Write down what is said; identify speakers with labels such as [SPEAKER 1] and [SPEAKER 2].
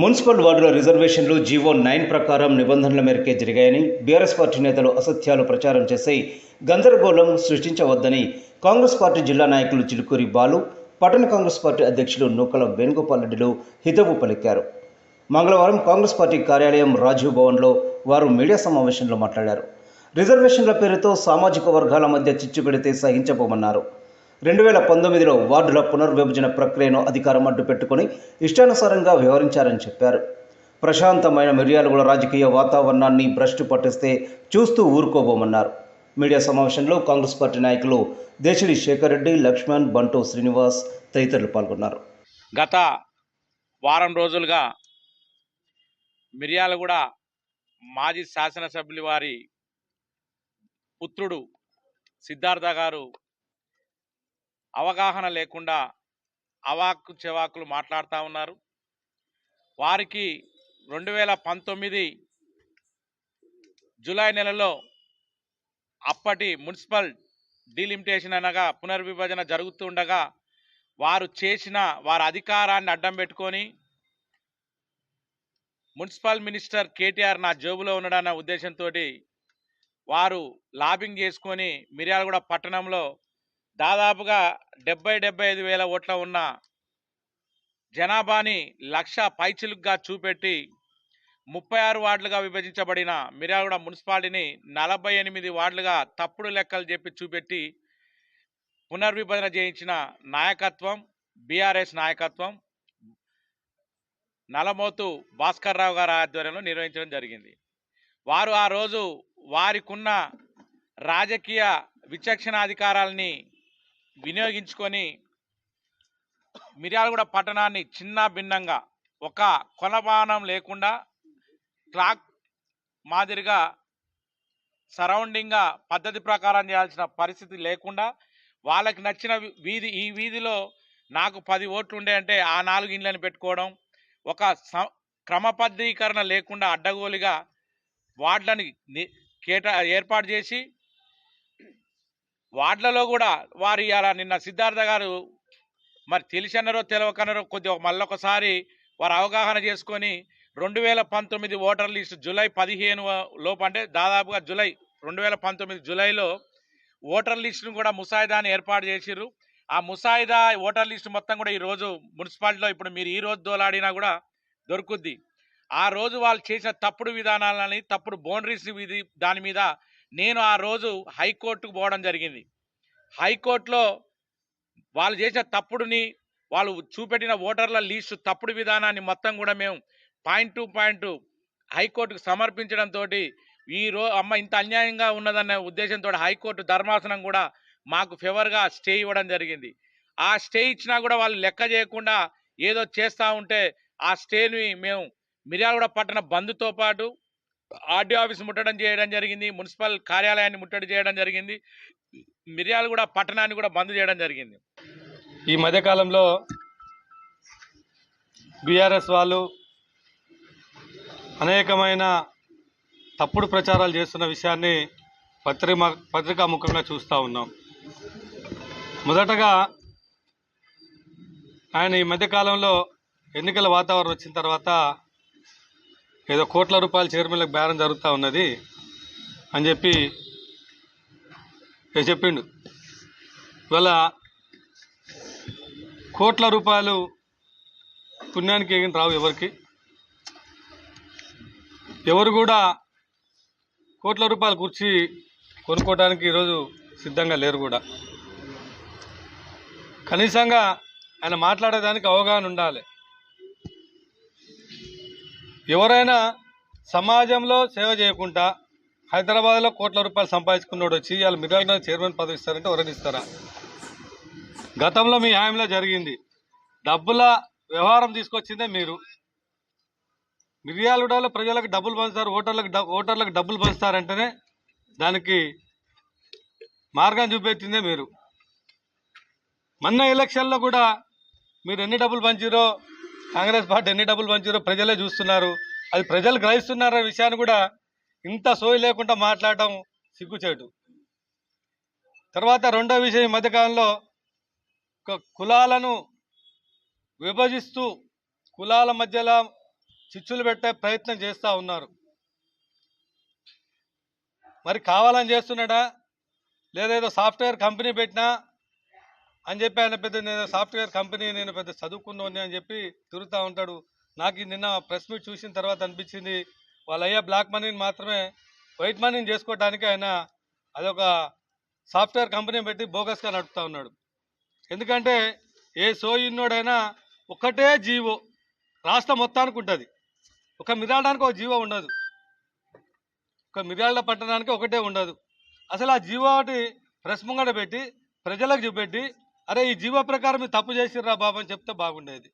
[SPEAKER 1] Municipal వార్డుల రిజర్వేషన్లు GO nine ప్రకారం నిబంధనల మేరకే జరిగాయని బీఆర్ఎస్ పార్టీ నేతలు అసత్యాలు ప్రచారం చేసి గందరగోళం సృష్టించవద్దని కాంగ్రెస్ పార్టీ జిల్లా నాయకులు చిలుకూరి బాలు పట్టణ కాంగ్రెస్ పార్టీ అధ్యక్షులు నూకల వేణుగోపాల్ రెడ్డిలు హితవు పలికారు. మంగళవారం కాంగ్రెస్ పార్టీ కార్యాలయం రాజీవ్ భవన్లో వారు మీడియా సమావేశంలో మాట్లాడారు. రిజర్వేషన్ల పేరుతో సామాజిక వర్గాల మధ్య చిచ్చు పెడితే సహించబోమన్నారు. రెండు వేల పంతొమ్మిదిలో వార్డుల పునర్విభజన ప్రక్రియను అధికారం అడ్డుపెట్టుకుని ఇష్టానుసారంగా వ్యవహరించారని చెప్పారు. ప్రశాంతమైన మిర్యాలగూడ రాజకీయ వాతావరణాన్ని భ్రష్టు పట్టిస్తే చూస్తూ ఊరుకోబోమన్నారు. మీడియా సమావేశంలో కాంగ్రెస్ పార్టీ నాయకులు దేశిడి శేఖర్ రెడ్డి లక్ష్మణ్ బంటు శ్రీనివాస్ తదితరులు పాల్గొన్నారు.
[SPEAKER 2] గత వారం రోజులుగా మిర్యాలగూడ మాజీ శాసనసభ్యులు వారి పుత్రుడు సిద్ధార్థ గారు అవగాహన లేకుండా అవాక్కు చెవాకులు మాట్లాడుతూ ఉన్నారు. వారికి రెండు వేల పంతొమ్మిది జూలై నెలలో అప్పటి మున్సిపల్ డీలిమిటేషన్ అనగా పునర్విభజన జరుగుతుండగా వారు చేసిన వారి అధికారాన్ని అడ్డం పెట్టుకొని మున్సిపల్ మినిస్టర్ కేటీఆర్ నా జేబులో ఉన్నాడన్న ఉద్దేశంతో వారు లాబింగ్ చేసుకొని మిర్యాలగూడ పట్టణంలో దాదాపుగా డెబ్బై డెబ్బై ఐదు వేల ఓట్ల ఉన్న జనాభాని లక్ష పైచిలుగ్గా చూపెట్టి ముప్పై ఆరు వార్డులుగా విభజించబడిన మిర్యాలగూడ మున్సిపాలిటీని నలభై ఎనిమిది వార్డులుగా తప్పుడు లెక్కలు చెప్పి చూపెట్టి పునర్విభజన చేయించిన నాయకత్వం బీఆర్ఎస్ నాయకత్వం నలమోతు భాస్కర్ రావు గారి ఆధ్వర్యంలో నిర్వహించడం జరిగింది. వారు ఆ రోజు వారికున్న రాజకీయ విచక్షణాధికారాలని వినియోగించుకొని మిర్యాలగూడ పట్టణాన్ని చిన్న భిన్నంగా ఒక కొలమానం లేకుండా ట్రాక్ మాదిరిగా సరౌండింగ్గా పద్ధతి ప్రకారం చేయాల్సిన పరిస్థితి లేకుండా వాళ్ళకి నచ్చిన వీధి ఈ వీధిలో నాకు పది ఓట్లు ఉండే అంటే ఆ నాలుగు ఇండ్లను పెట్టుకోవడం ఒక స- క్రమబద్ధీకరణ లేకుండా అడ్డగోలుగా వార్డులను ని- కేటా ఏర్పాటు చేసి వార్డులలో కూడా వారు ఇలా నిన్న సిద్ధార్థ గారు మరి తెలిసన్నారో తెలియకన్నారో కొద్దిగా మళ్ళొకసారి వారు అవగాహన చేసుకొని రెండు వేల పంతొమ్మిది ఓటర్ లిస్ట్ జూలై పదిహేను లోపు అంటే దాదాపుగా జూలై రెండు వేల పంతొమ్మిది జూలైలో ఓటర్ లిస్టును కూడా ముసాయిదాని ఏర్పాటు చేసిర్రు. ఆ ముసాయిదా ఓటర్ లిస్ట్ మొత్తం కూడా ఈ రోజు మున్సిపాలిటీలో ఇప్పుడు మీరు ఈ రోజు దోలాడినా కూడా దొరుకుద్ది. ఆ రోజు వాళ్ళు చేసిన తప్పుడు విధానాలని తప్పుడు బౌండరీస్ విధి దాని మీద నేను ఆ రోజు హైకోర్టుకు పోవడం జరిగింది. హైకోర్టులో వాళ్ళు చేసిన తప్పుడుని వాళ్ళు చూపెట్టిన ఓటర్ల లీస్టు తప్పుడు విధానాన్ని మొత్తం కూడా మేము పాయింట్ టు పాయింట్ హైకోర్టుకు సమర్పించడంతో ఈ రో అమ్మ ఇంత అన్యాయంగా ఉన్నదన్న ఉద్దేశంతో హైకోర్టు ధర్మాసనం కూడా మాకు ఫేవర్గా స్టే ఇవ్వడం జరిగింది. ఆ స్టే ఇచ్చినా కూడా వాళ్ళు లెక్క చేయకుండా ఏదో చేస్తూ ఉంటే ఆ స్టేని మేము మిర్యాలగూడ పట్టణ బంద్తో పాటు ఆర్డీ ఆఫీస్ ముట్టడం చేయడం జరిగింది మున్సిపల్ కార్యాలయాన్ని ముట్టడి చేయడం జరిగింది మిర్యాలు కూడా పట్టణాన్ని కూడా బంద్ చేయడం జరిగింది.
[SPEAKER 3] ఈ మధ్యకాలంలో బీఆర్ఎస్ వాళ్ళు అనేకమైన తప్పుడు ప్రచారాలు చేస్తున్న విషయాన్ని పత్రిక పత్రికా ముఖంగా చూస్తూ ఉన్నాం. మొదటగా ఆయన ఈ మధ్యకాలంలో ఎన్నికల వాతావరణం వచ్చిన తర్వాత ఏదో కోట్ల రూపాయల చైర్మన్లకు బేరం జరుగుతూ ఉన్నది అని చెప్పి చెప్పిండు. ఇవాళ కోట్ల రూపాయలు పుణ్యానికి ఏం రావు ఎవరికి? ఎవరు కూడా కోట్ల రూపాయలు కుర్చీ కొనుక్కోవడానికి ఈరోజు సిద్ధంగా లేరు కూడా. కనీసంగా ఆయన మాట్లాడేదానికి అవగాహన ఉండాలి. ఎవరైనా సమాజంలో సేవ చేయకుండా హైదరాబాద్లో కోట్ల రూపాయలు సంపాదించుకున్నాడు వచ్చి వాళ్ళు మిగతా చైర్మన్ పదవి ఇస్తారంటే ఎవరైనా గతంలో మీ హామీలో జరిగింది. డబ్బుల వ్యవహారం తీసుకొచ్చిందే మీరు. మిర్యాలగూడలో ప్రజలకు డబ్బులు పంచుతారు ఓటర్లకు ఓటర్లకు డబ్బులు పంచుతారంటేనే దానికి మార్గం చూపెట్టిందే మీరు. మొన్న ఎలక్షన్లో కూడా మీరు ఎన్ని డబ్బులు పంచిరో కాంగ్రెస్ పార్టీ ఎన్ని డబ్బులు పంచారో ప్రజలే చూస్తున్నారు. అది ప్రజలు గ్రహిస్తున్నారు విషయాన్ని కూడా ఇంత సోయి లేకుండా మాట్లాడటం సిగ్గుచేటు. తర్వాత రెండో విషయం ఈ మధ్యకాలంలో ఒక కులాలను విభజిస్తూ కులాల మధ్యలో చిచ్చులు పెట్టే ప్రయత్నం చేస్తూ ఉన్నారు. మరి కావాలని చేస్తున్నాడా? లేదా ఏదో సాఫ్ట్వేర్ కంపెనీ పెట్టినా అని చెప్పి ఆయన పెద్ద నేను సాఫ్ట్వేర్ కంపెనీ నేను పెద్ద చదువుకున్నోని అని చెప్పి తిరుగుతూ ఉంటాడు. నాకు నిన్న ప్రెస్ మీట్ చూసిన తర్వాత అనిపించింది వాళ్ళ అయ్యా బ్లాక్ మనీని మాత్రమే వైట్ మనీని చేసుకోవడానికి ఆయన అదొక సాఫ్ట్వేర్ కంపెనీ పెట్టి బోగస్గా నడుపుతా ఉన్నాడు. ఎందుకంటే ఏ సోయిన్నోడైనా ఒకటే జీవో రాష్ట్రం మొత్తానికి ఉంటుంది. ఒక మిరాడానికి ఒక జీవో ఉండదు. ఒక మిర్యాల పట్టణానికి ఒకటే ఉండదు. అసలు ఆ జీవో ఒకటి ప్రెస్ ముంగడ పెట్టి ప్రజలకు చూపెట్టి అరే ఈ జీవో ప్రకారం మీరు తప్పు చేసిర్రా బాబు అని చెప్తే బాగుండేది.